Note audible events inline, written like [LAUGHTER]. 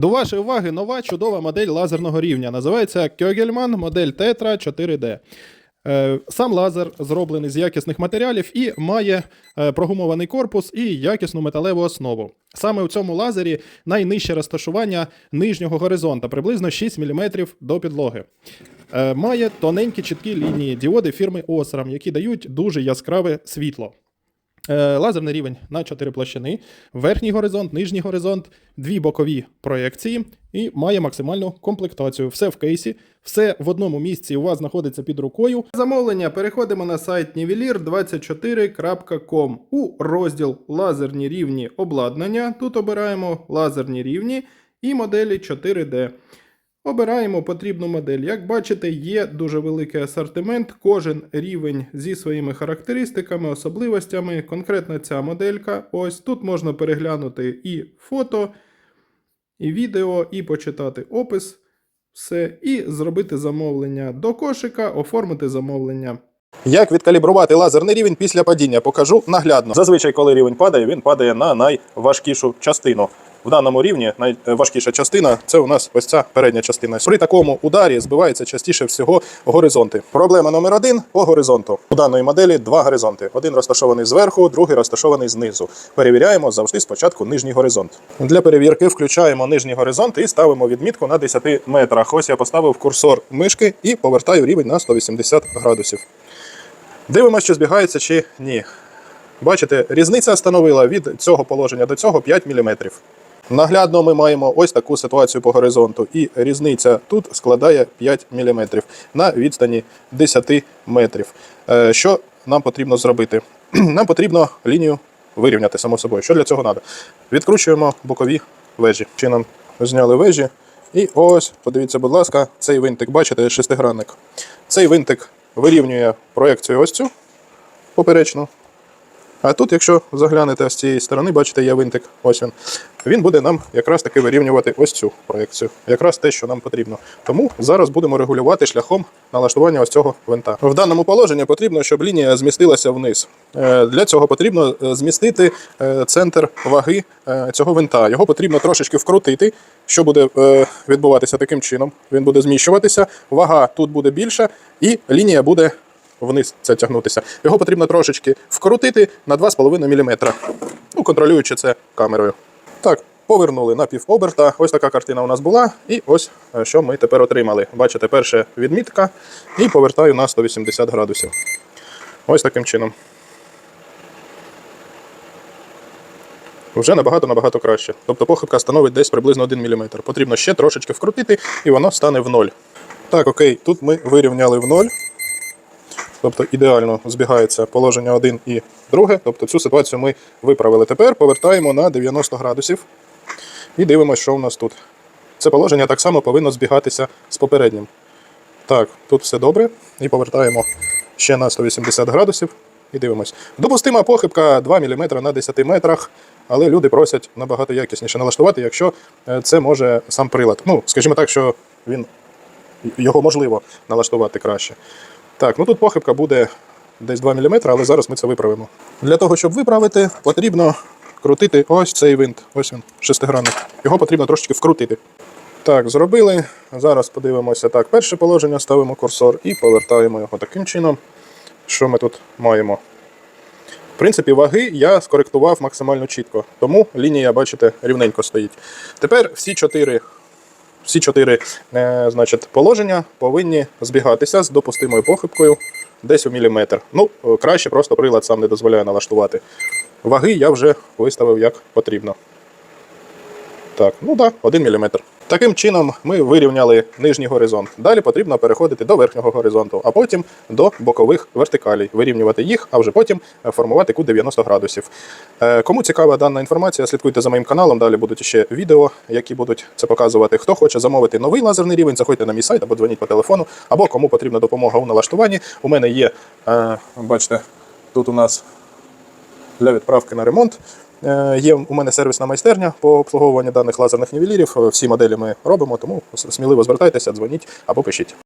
До вашої уваги нова чудова модель лазерного рівня. Називається Кьогельман модель Tetra 4D. Е, Сам лазер зроблений з якісних матеріалів і має е, прогумований корпус і якісну металеву основу. Саме у цьому лазері найнижче розташування нижнього горизонта, приблизно 6 мм до підлоги. Е, Має тоненькі чіткі лінії діоди фірми Osram, які дають дуже яскраве світло. Е, Лазерний рівень на 4 площини, верхній горизонт, нижній горизонт, дві бокові проекції і має максимальну комплектацію. Все в кейсі, все в одному місці у вас знаходиться під рукою. Замовлення переходимо на сайт nivelir24.com у розділ Лазерні рівні обладнання. Тут обираємо лазерні рівні і моделі 4D. Обираємо потрібну модель. Як бачите, є дуже великий асортимент, кожен рівень зі своїми характеристиками, особливостями. Конкретно ця моделька. Ось тут можна переглянути і фото, і відео, і почитати опис. Все, і зробити замовлення до кошика, оформити замовлення. Як відкалібрувати лазерний рівень після падіння, покажу наглядно. Зазвичай, коли рівень падає, він падає на найважкішу частину. В даному рівні найважкіша частина це у нас ось ця передня частина. При такому ударі збиваються частіше всього горизонти. Проблема номер один по горизонту. У даної моделі два горизонти. Один розташований зверху, другий розташований знизу. Перевіряємо завжди спочатку нижній горизонт. Для перевірки включаємо нижній горизонт і ставимо відмітку на 10 метрах. Ось я поставив курсор мишки і повертаю рівень на 180 градусів. Дивимося, чи збігається чи ні. Бачите, різниця становила від цього положення до цього 5 мм. Наглядно ми маємо ось таку ситуацію по горизонту, і різниця тут складає 5 мм на відстані 10 метрів. Е, Що нам потрібно зробити? [CLEARS THROAT] Нам потрібно лінію вирівняти само собою. Що для цього треба? Відкручуємо бокові вежі. Чином зняли вежі. І ось, подивіться, будь ласка, цей винтик, бачите, шестигранник. Цей винтик вирівнює проекцію ось цю поперечну. А тут, якщо заглянете з цієї сторони, бачите, є винтик, ось він. Він буде нам якраз таки вирівнювати ось цю проекцію. Якраз те, що нам потрібно. Тому зараз будемо регулювати шляхом налаштування ось цього винта. В даному положенні потрібно, щоб лінія змістилася вниз. Е, Для цього потрібно е, змістити е, центр ваги цього винта. Його потрібно трошечки вкрутити, що буде відбуватися таким чином. Він буде зміщуватися, вага тут буде більша, і лінія буде вниз це тягнутися. Його потрібно трошечки вкрутити на 2,5 мм. Ну, контролюючи це камерою. Так, повернули на півоберта. Ось така картина у нас була. І ось е, що ми тепер отримали. Бачите, перша відмітка і повертаю на 180 градусів. Ось таким чином. Вже набагато-набагато краще. Тобто похибка становить десь приблизно 1 мм. Потрібно ще трошечки вкрутити, і воно стане в ноль. Так, окей, тут ми вирівняли в ноль. Тобто ідеально збігається положення один і друге. Тобто цю ситуацію ми виправили. Тепер повертаємо на 90 градусів і дивимося, що у нас тут. Це положення так само повинно збігатися з попереднім. Так, тут все добре. І повертаємо ще на 180 градусів і дивимось. Допустима похибка 2 мм на 10 метрах, але люди просять набагато якісніше налаштувати, якщо е, це може сам прилад. Ну, скажімо так, що він його можливо налаштувати краще. Так, ну тут похибка буде десь 2 мм, але зараз ми це виправимо. Для того, щоб виправити, потрібно крутити ось цей винт. Ось він, шестигранник. Його потрібно трошечки вкрутити. Так, зробили. Зараз подивимося. Так, перше положення ставимо курсор і повертаємо його таким чином. Що ми тут маємо? В принципі, ваги я скоректував максимально чітко, тому лінія, бачите, рівненько стоїть. Тепер всі чотири всі чотири е, значить, положення повинні збігатися з допустимою похибкою десь у міліметр. Ну, краще просто прилад сам не дозволяє налаштувати. Ваги я вже виставив як потрібно. Так, ну так, 1 мм. Таким чином ми вирівняли нижній горизонт. Далі потрібно переходити до верхнього горизонту, а потім до бокових вертикалей, вирівнювати їх, а вже потім е, формувати кут 90 градусів. Е, Кому цікава дана інформація, слідкуйте за моїм каналом. Далі будуть ще відео, які будуть це показувати. Хто хоче замовити новий лазерний рівень, заходьте на мій сайт або дзвоніть по телефону, або кому потрібна допомога у налаштуванні. У мене є, е, бачите, тут у нас для відправки на ремонт. Е, Є у мене сервісна майстерня по обслуговуванню даних лазерних нівелірів. Всі моделі ми робимо, тому сміливо звертайтеся, дзвоніть або пишіть.